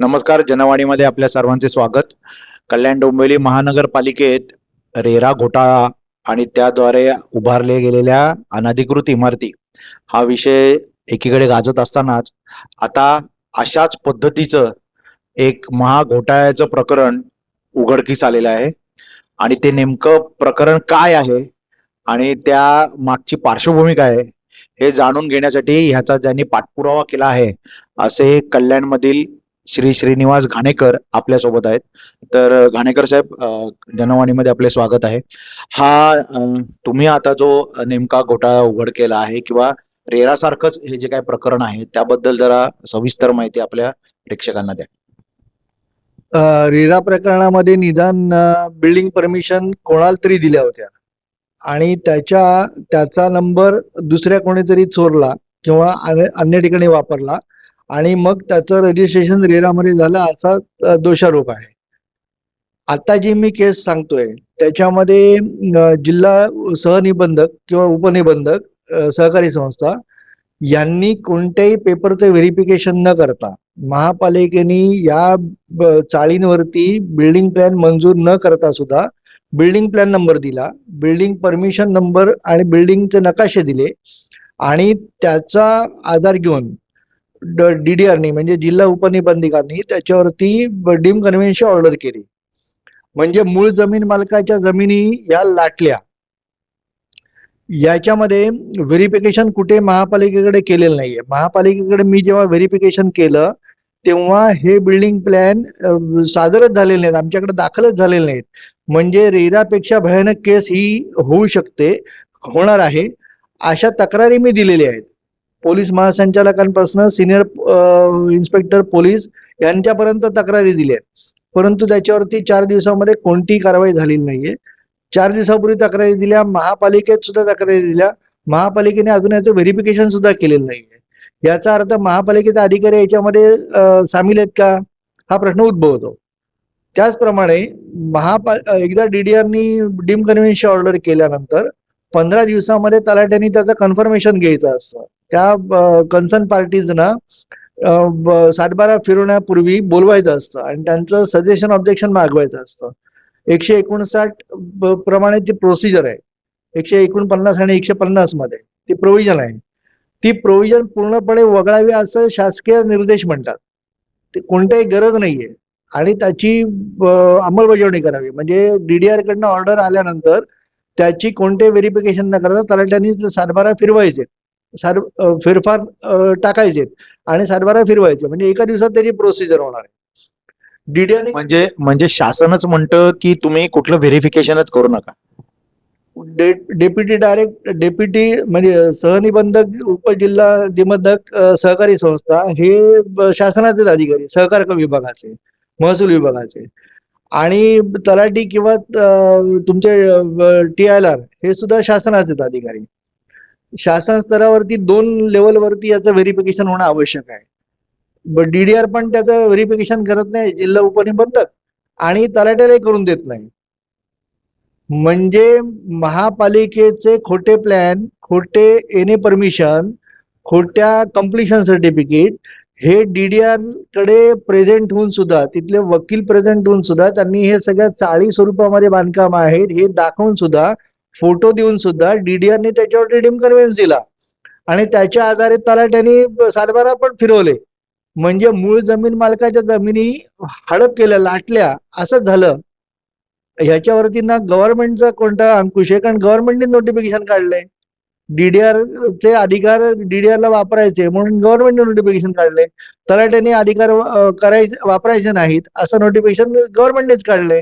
नमस्कार जनवाणीमध्ये आपल्या सर्वांचे स्वागत. कल्याण डोंबिवली महानगरपालिकेत रेरा घोटाळा आणि त्याद्वारे उभारले गेलेल्या अनधिकृत इमारती हा विषय एकीकडे गाजत असतानाच आता अशाच पद्धतीचं एक महाघोटाळ्याचं प्रकरण उघडकीस आलेलं आहे. आणि ते नेमकं प्रकरण काय आहे आणि त्या मागची पार्श्वभूमी काय आहे हे जाणून घेण्यासाठी ह्याचा ज्यांनी पाठपुरावा केला आहे असे कल्याणमधील श्री श्रीनिवास घाणेकर आपल्यासोबत आहेत. तर घाणेकर साहेब जनवाणीमध्ये आपले स्वागत आहे. हा तुम्ही आता जो नेमका घोटाळा उघड केला आहे किंवा रेरासारखंच हे जे काही प्रकरण आहे त्याबद्दल जरा सविस्तर माहिती आपल्या प्रेक्षकांना द्या. रेरा प्रकरणामध्ये निदान बिल्डिंग परमिशन कोणाला तरी दिल्या होत्या. आणि त्याच्या त्याचा नंबर दुसऱ्या कोणीतरी चोरला किंवा अन्य ठिकाणी वापरला. आणि मग त्याचं रजिस्ट्रेशन रेरामध्ये झालं असा दोषारोप आहे. आता जी मी केस सांगतोय त्याच्यामध्ये जिल्हा सहनिबंधक किंवा उपनिबंधक सहकारी संस्था यांनी कोणत्याही पेपरचं व्हेरिफिकेशन न करता महापालिकेने या चाळींवरती बिल्डिंग प्लॅन मंजूर न करता सुद्धा बिल्डिंग प्लॅन नंबर दिला बिल्डिंग परमिशन नंबर आणि बिल्डिंगचे नकाशे दिले आणि त्याचा आधार घेऊन डीडीआरनी म्हणजे जिल्हा उपनिबंधिकांनी त्याच्यावरती डीम कन्व्हेन्शन ऑर्डर केली. म्हणजे मूळ जमीन मालकाच्या जमिनी या लाटल्या. याच्यामध्ये व्हेरिफिकेशन कुठे महापालिकेकडे केलेलं नाहीये. महापालिकेकडे मी जेव्हा व्हेरिफिकेशन केलं तेव्हा हे बिल्डिंग प्लॅन सादरच झालेले नाहीत. आमच्याकडे दाखलच झालेले नाहीत. म्हणजे रेरापेक्षा भयानक केस ही होऊ शकते होणार आहे. अशा तक्रारी मी दिलेल्या आहेत. पोलीस महासंचालकांपासून सिनियर इन्स्पेक्टर पोलीस यांच्यापर्यंत तक्रारी दिल्या परंतु त्याच्यावरती चार दिवसामध्ये कोणतीही कारवाई झालेली नाहीये. चार दिवसापूर्वी तक्रारी दिल्या महापालिकेत सुद्धा तक्रारी दिल्या. महापालिकेने अजून याचं व्हेरिफिकेशन सुद्धा केलेलं नाहीये. याचा अर्थ महापालिकेचे अधिकारी याच्यामध्ये सामील आहेत का? हा प्रश्न उद्भवतो. त्याचप्रमाणे महापा एकदा डीडीआरनी डीम कन्व्हेन्शन ऑर्डर केल्यानंतर पंधरा दिवसामध्ये तलाट्यांनी त्याचं कन्फर्मेशन घ्यायचं असतं. त्या कन्सर्न पार्टीजना सातबारा फिरवण्यापूर्वी बोलवायचं असतं आणि त्यांचं सजेशन ऑब्जेक्शन मागवायचं असतं. एकशे एकोणसाठ प्रमाणे ती प्रोसिजर आहे. एकशे एकोणपन्नास आणि एकशे पन्नासमध्ये. ती प्रोव्हिजन आहे. ती प्रोव्हिजन पूर्णपणे वगळावी असं शासकीय निर्देश म्हणतात. ते कोणत्याही गरज नाहीये. आणि त्याची अंमलबजावणी करावी. म्हणजे डीडीआर कडनं ऑर्डर आल्यानंतर त्याची कोणते व्हेरिफिकेशन न करता तलाट्यांनी सातबारा फिरवायचे. सार फेरफार टाकायचे आणि सातबारा फिरवायचे. म्हणजे एका दिवसात त्याची प्रोसिजर होणार आहे. डीडीआर म्हणजे म्हणजे शासनच म्हणतं की तुम्ही कुठलं व्हेरिफिकेशनच करू नका. डेप्युटी डायरेक्ट डेप्युटी म्हणजे सहनिबंधक उपजिल्हा निबंधक सहकारी संस्था हे शासनाचेच अधिकारी सहकार विभागाचे महसूल विभागाचे. आणि तलाठी किंवा तुमचे टी आय आर हे सुद्धा शासनाचेच अधिकारी. शासन स्तरावरती दोन लेवलवरती याचं व्हेरिफिकेशन होणं आवश्यक आहे. डीडीआर पण त्याचं व्हेरिफिकेशन करत नाही जिल्हा उपनिबंधक आणि तलाट्यालाही करून देत नाही. म्हणजे महापालिकेचे खोटे प्लॅन खोटे एने परमिशन खोट्या कम्प्लिशन सर्टिफिकेट हे डीडीआरकडे प्रेझेंट होऊन सुद्धा तिथले वकील प्रेझेंट होऊन सुद्धा त्यांनी हे सगळ्या चाळी स्वरूपामध्ये बांधकाम आहेत हे दाखवून सुद्धा फोटो देऊन सुद्धा डीडीआरने त्याच्यावर रिडीम कन्व्हेन्स दिला. आणि त्याच्या आधारे तलाट्याने सातबारा पण फिरवले. म्हणजे मूळ जमीन मालकाच्या जमिनी हडप केल्या लाटल्या असं झालं. ह्याच्यावरती ना गव्हर्नमेंटचा कोणता अंकुश आहे? कारण गव्हर्नमेंटने नोटिफिकेशन काढलंय. डीडीआर चे अधिकार डीडीआरला ला वापरायचे म्हणून गव्हर्नमेंटने नोटिफिकेशन काढले तलाट्याने अधिकार करायचे वापरायचे नाहीत असं नोटिफिकेशन गव्हर्नमेंटनेच काढलंय.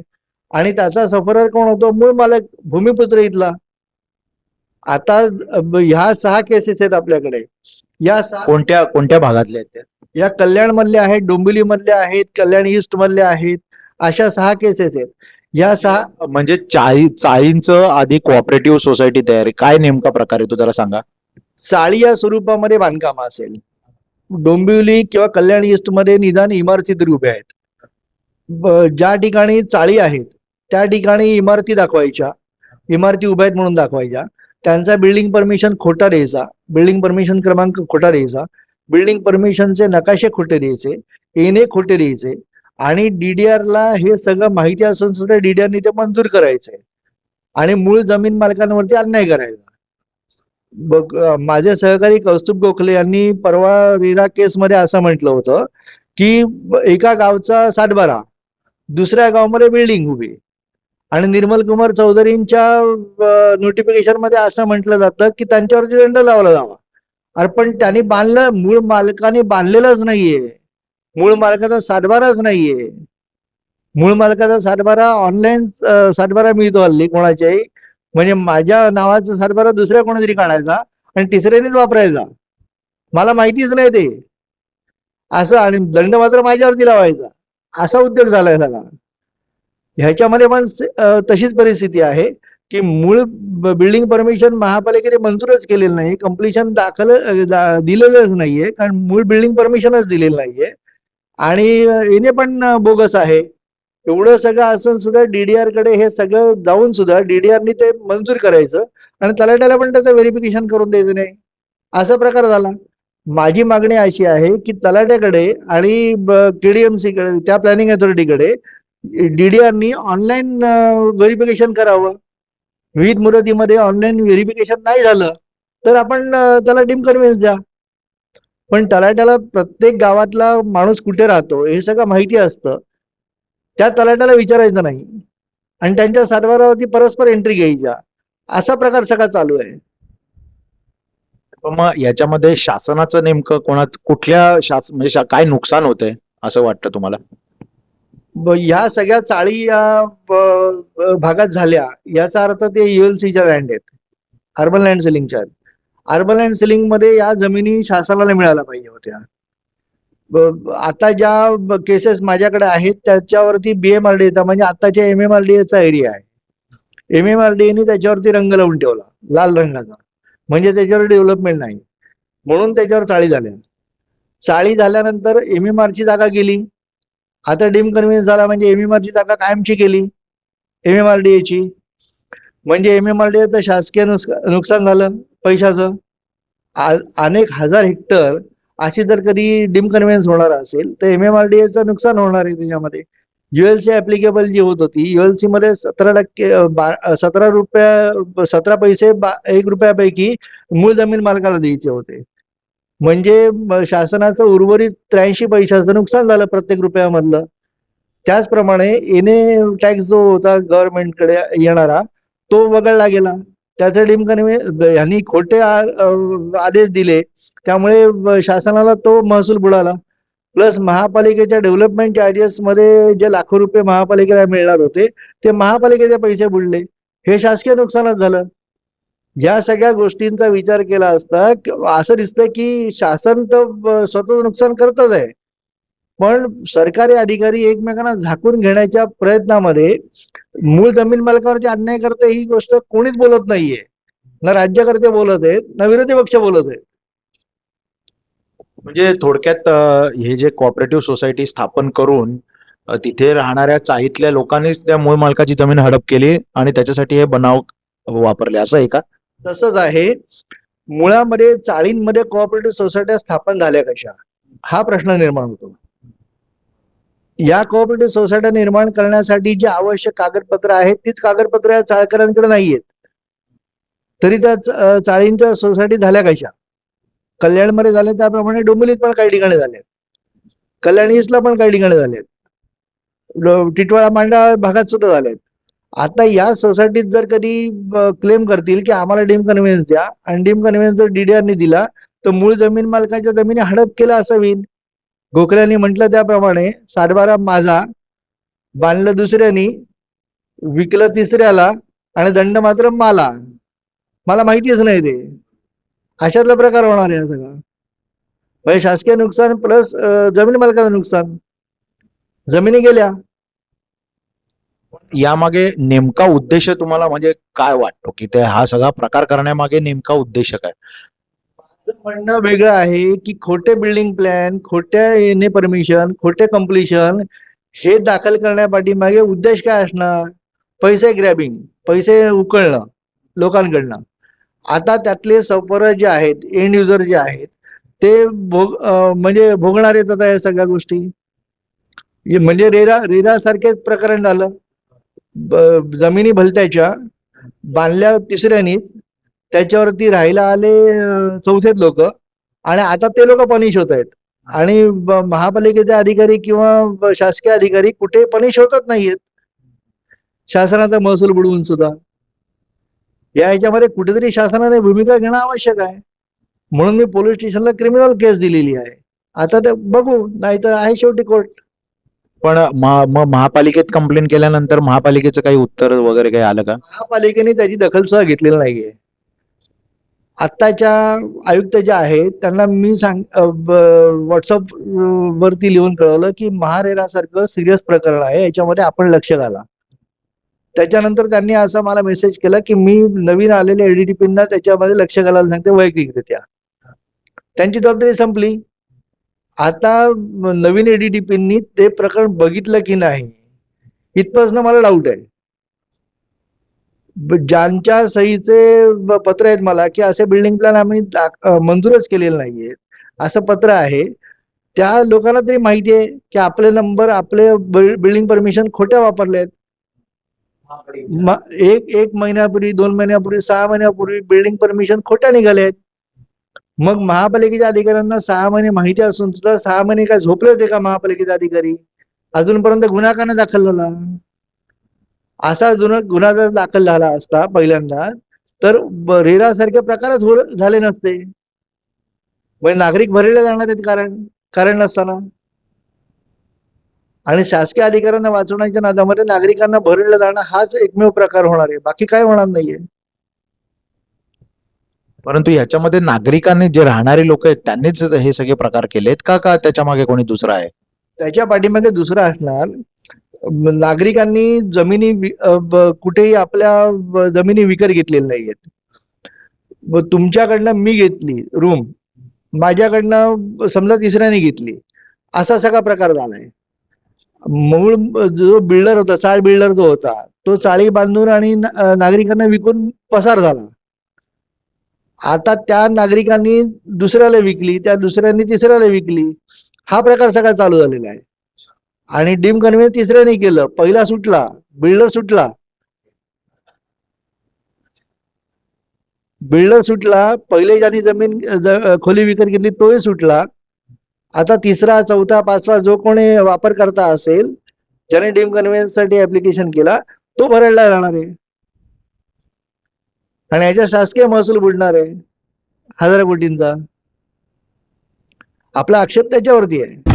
आणि त्याचा सफरर कोण होतो? मूळ मालक भूमिपुत्र इथला. आता ह्या सहा केसेस आहेत आपल्याकडे. या कोणत्या कोणत्या भागातल्या आहेत त्या या कल्याण मधले आहेत डोंबिवली मधले आहेत कल्याण ईस्ट मधले आहेत अशा सहा केसेस आहेत. या सहा म्हणजे चाळी चाळींचं आधी कोऑपरेटिव्ह सोसायटी तयार आहे. काय नेमका प्रकार आहे तो जरा सांगा. चाळी या स्वरूपामध्ये बांधकाम असेल. डोंबिवली किंवा कल्याण ईस्टमध्ये निदान इमारती तरी उभ्या आहेत. ज्या ठिकाणी चाळी आहेत त्या ठिकाणी इमारती दाखवायच्या. इमारती उभ्या आहेत म्हणून दाखवायच्या. त्यांचा बिल्डिंग परमिशन खोटा द्यायचा. बिल्डिंग परमिशन क्रमांक खोटा द्यायचा. बिल्डिंग परमिशनचे नकाशे खोटे द्यायचे. एने खोटे द्यायचे. आणि डीडीआरला ला हे सगळं माहिती असून सुद्धा डीडीआरने ते मंजूर करायचंय आणि मूळ जमीन मालकांवरती अन्याय करायचा. बघ माझे सहकारी कौस्तुभ गोखले यांनी परवा विरा केस मध्ये असं म्हटलं होतं की एका गावचा सातबारा दुसऱ्या गावामध्ये बिल्डिंग उभी आणि निर्मल कुमार चौधरींच्या नोटिफिकेशनमध्ये असं म्हटलं जातं की त्यांच्यावरती दंड लावला जावा. अरे पण त्यांनी बांधलं मूळ मालकाने बांधलेलाच नाहीये. मूळ मालकाचा सातबाराच नाहीये. मूळ मालकाचा सातबारा ऑनलाईन सातबारा मिळतो हल्ली कोणाच्याही. म्हणजे माझ्या नावाचा सातबारा दुसऱ्या कोणातरी काढायचा आणि तिसऱ्यानेच वापरायचा. मला माहितीच नाही ते. असं आणि दंड मात्र माझ्यावरती लावायचा. असा उद्योग झालाय सगळा. ह्याच्यामध्ये पण तशीच परिस्थिती आहे की मूळ बिल्डिंग परमिशन महापालिकेने मंजूरच केलेलं नाही कम्प्लिशन दाखल दिलेलंच नाहीये कारण मूळ बिल्डिंग परमिशनच दिलेलं नाहीये. आणि येणे पण बोगस आहे. एवढं सगळं असून सुद्धा डीडीआरकडे हे सगळं जाऊन सुद्धा डीडीआरनी ते मंजूर करायचं आणि तलाट्याला पण त्याचं व्हेरिफिकेशन करून द्यायचं नाही. असा प्रकार झाला. माझी मागणी अशी आहे की तलाट्याकडे आणि केडीएमसी कडे त्या प्लॅनिंग अथॉरिटीकडे डीडीआरनी ऑनलाईन व्हेरिफिकेशन करावं. विविध मुदतीमध्ये ऑनलाईन व्हेरिफिकेशन नाही झालं तर आपण त्याला डीम कन्व्हिन्स द्या. पण तलाट्याला प्रत्येक गावातला माणूस कुठे राहतो हे सगळं माहिती असतं. त्या तलाट्याला विचारायचं नाही. आणि त्यांच्या सातबारावरती परस्पर एंट्री घ्यायच्या. असा प्रकार सगळा चालू आहे. मग याच्यामध्ये शासनाचं नेमकं कोणा कुठल्या शास म्हणजे शा- काय नुकसान होतंय असं वाटतं तुम्हाला? ह्या सगळ्या चाळी या भागात झाल्या याचा अर्थ ते युएलसीच्या लँड आहेत. अर्बन लँड सेलिंगच्या अर्बन लँड सेलिंगमध्ये या जमिनी शासनाला मिळायला पाहिजे होत्या. आता ज्या केसेस माझ्याकडे आहेत त्याच्यावरती बीएमआरडीचा म्हणजे आताच्या एम एम आर डी एचा एरिया आहे. एम एम आर डीएनी त्याच्यावरती रंग लावून ठेवला लाल रंगाचा. म्हणजे त्याच्यावर डेव्हलपमेंट नाही. म्हणून त्याच्यावर चाळी झाल्या. चाळी झाल्यानंतर एम एम ची जागा गेली. आता डीम कन्व्हिन्स झाला म्हणजे एम एम ची जागा कायमची केली. एम एम आर डी ची म्हणजे एम एम आर डी शासकीय नुकसान झालं पैशाचं. अनेक हजार हेक्टर अशी जर कधी डीम कन्व्हिन्स होणार असेल तर एम एम आर डी नुकसान होणार आहे त्याच्यामध्ये. युएलसी ऍप्लिकेबल जी होत होती युएलसी मध्ये सतरा टक्के बा- सतरा रुपया सतरा पैसे बा- एक रुपयापैकी मूळ जमीन मालकाला द्यायचे होते. म्हणजे शासनाचं उर्वरित त्र्याऐंशी पैशाचं नुकसान झालं प्रत्येक रुपयामधलं. त्याचप्रमाणे एने टॅक्स जो होता गव्हर्नमेंटकडे येणारा तो वगळला गेला. त्याचं डीम यांनी खोटे आदेश दिले. त्यामुळे शासनाला तो महसूल बुडाला. प्लस महापालिकेच्या डेव्हलपमेंट चार्जेस मध्ये जे लाखो रुपये महापालिकेला मिळणार होते ते महापालिकेचे पैसे बुडले. हे शासकीय नुकसानच झालं. या सगळ्या गोष्टींचा विचार केला असता असं दिसतं की शासन तर स्वतःच नुकसान करतच आहे. पण सरकारी अधिकारी एकमेकांना झाकून घेण्याच्या प्रयत्नामध्ये मूळ जमीन मालकावरती अन्याय करते ही गोष्ट कोणीच बोलत नाहीये. ना राज्यकर्ते बोलत आहेत ना विरोधी पक्ष बोलत आहेत. म्हणजे थोडक्यात हे जे कोऑपरेटिव्ह सोसायटी स्थापन करून तिथे राहणाऱ्या चाळीतल्या लोकांनीच त्या मूळ मालकाची जमीन हडप केली आणि त्याच्यासाठी हे बनाव वापरले. असं आहे का? तसंच आहे. मुळामध्ये चाळींमध्ये कोऑपरेटिव्ह सोसायट्या स्थापन झाल्या कशा? हा प्रश्न निर्माण होतो. या कोऑपरेटिव्ह सोसायट्या निर्माण करण्यासाठी जी आवश्यक कागदपत्र आहेत तीच कागदपत्र या चाळकऱ्यांकडे नाहीयेत. तरी त्या चाळींच्या सोसायटी झाल्या कशा? कल्याणमध्ये झाल्या त्याप्रमाणे डोंबिवलीत पण काही ठिकाणी झाले कल्याण ईस्टला पण काही ठिकाणी झालेत टिटवाळा मांडा भागात सुद्धा झालेत आता या सोसायटीत जर कधी क्लेम करतील की आम्हाला डीम कन्व्हिन्स द्या आणि डीम कन्व्हिन्स जर डीडीआरने दिला तर मूळ जमीन मालकाच्या जमिनी हडप केला असं गोखल्यांनी म्हटलं त्याप्रमाणे सातबारा माझा बांधलं दुसऱ्यानी विकलं तिसऱ्याला आणि दंड मात्र मला. मला माहितीच नाही ते. अशातला प्रकार होणार आहे सगळा. म्हणजे शासकीय नुकसान प्लस जमीन मालकाचं नुकसान. जमिनी गेल्या. यामागे नेमका उद्देश तुम्हाला म्हणजे काय वाटतो? की ते हा सगळा प्रकार करण्यामागे नेमका उद्देश काय? माझं म्हणणं वेगळं आहे की खोटे बिल्डिंग प्लॅन खोट्या येणे परमिशन खोटे कम्प्लिशन हे दाखल करण्यापाठीमागे उद्देश काय असणार? पैसे ग्रॅबिंग पैसे उकळणं लोकांकडनं. आता त्यातले सफर जे आहेत एंड युजर जे आहेत ते भोग म्हणजे भोगणार येतात या सगळ्या गोष्टी. म्हणजे रेरा रेरा सारखेच प्रकरण झालं. जमिनी भलत्याच्या बांधल्या तिसऱ्यानी त्याच्यावरती राहायला आले चौथेत लोक. आणि आता ते लोक पनिश होत आहेत. आणि महापालिकेचे अधिकारी किंवा शासकीय अधिकारी कुठे पनिश होतच नाहीयेत. शासनाचा महसूल बुडवून सुद्धा. या याच्यामध्ये कुठेतरी शासनाने भूमिका घेणं आवश्यक आहे. म्हणून मी पोलीस स्टेशनला क्रिमिनल केस दिलेली आहे. आता ते बघू नाही तर आहे शेवटी कोर्ट पण मग महापालिकेत कंप्लेंट केल्यानंतर महापालिकेचं काही उत्तर वगैरे काही आलं का? महापालिकेने त्याची दखल सुद्धा घेतलेली नाहीये. आत्ताच्या आयुक्त ज्या आहेत त्यांना मी सांग व्हॉट्सअप वरती लिहून कळवलं की महारेरासारखं सिरियस प्रकरण आहे याच्यामध्ये आपण लक्ष घाला. त्याच्यानंतर त्यांनी असं मला मेसेज केला की मी नवीन आलेल्या एडीटीपींना त्याच्यामध्ये लक्ष घालायला सांगते वैयक्तिकरित्या. त्यांची जबाबदारी संपली. आता नवीन एडीटीपींनी ते प्रकरण बघितलं की नाही इथपासून मला डाऊट आहे. ज्यांच्या सहीचे पत्र आहेत मला की असे बिल्डिंग प्लॅन आम्ही मंजूरच केलेले नाहीये असं पत्र आहे त्या लोकांना तरी माहिती आहे की आपले नंबर आपले बिल्डिंग परमिशन खोट्या वापरले म- एक एक महिन्यापूर्वी दोन महिन्यापूर्वी सहा महिन्यापूर्वी बिल्डिंग परमिशन खोट्या निघाले आहेत मग महापालिकेच्या अधिकाऱ्यांना सहा महिने माहिती असून सुद्धा सहा महिने काय झोपले होते का महापालिकेचे अधिकारी? अजूनपर्यंत गुन्हा का नाही दाखल झाला? असा जुना गुन्हा जर दाखल झाला असता पहिल्यांदा तर रेरासारखे प्रकारच हो- झाले नसते. म्हणजे नागरिक भरले जाणार आहेत कारण कारण नसताना. आणि शासकीय अधिकाऱ्यांना वाचवण्याच्या नादामध्ये नागरिकांना भरलं जाणं हाच एकमेव प्रकार होणार आहे. बाकी काय होणार नाहीये. परंतु ह्याच्यामध्ये नागरिकांनी जे राहणारे लोक आहेत त्यांनीच हे सगळे प्रकार केलेत का का त्याच्यामागे कोणी दुसरा आहे? त्याच्या पाठीमागे दुसरं असणार. नागरिकांनी जमिनी कुठेही आपल्या जमिनी विकत घेतलेल्या नाहीयेत. तुमच्याकडनं मी घेतली रूम माझ्याकडनं समजा तिसऱ्याने घेतली असा सगळा प्रकार झालाय. मूळ जो बिल्डर होता चाळ बिल्डर जो होता तो चाळी बांधून आणि नागरिकांना विकून पसार झाला. आता त्या नागरिकांनी दुसऱ्याला विकली त्या दुसऱ्यांनी तिसऱ्याला विकली. हा प्रकार सगळा चालू झालेला आहे. आणि डीम कन्व्हेन्स तिसऱ्याने केलं. पहिला सुटला बिल्डर सुटला. बिल्डर सुटला पहिले ज्यांनी जमीन खोली विकत घेतली तोही सुटला. आता तिसरा चौथा पाचवा जो कोणी वापर करता असेल ज्याने डीम कन्व्हेन्ससाठी ऍप्लिकेशन केला तो भरडला जाणार आहे. आणि याच्या शासकीय महसूल बुडणार आहे. हजार कोटींचा. आपला आक्षेप त्याच्यावरती आहे.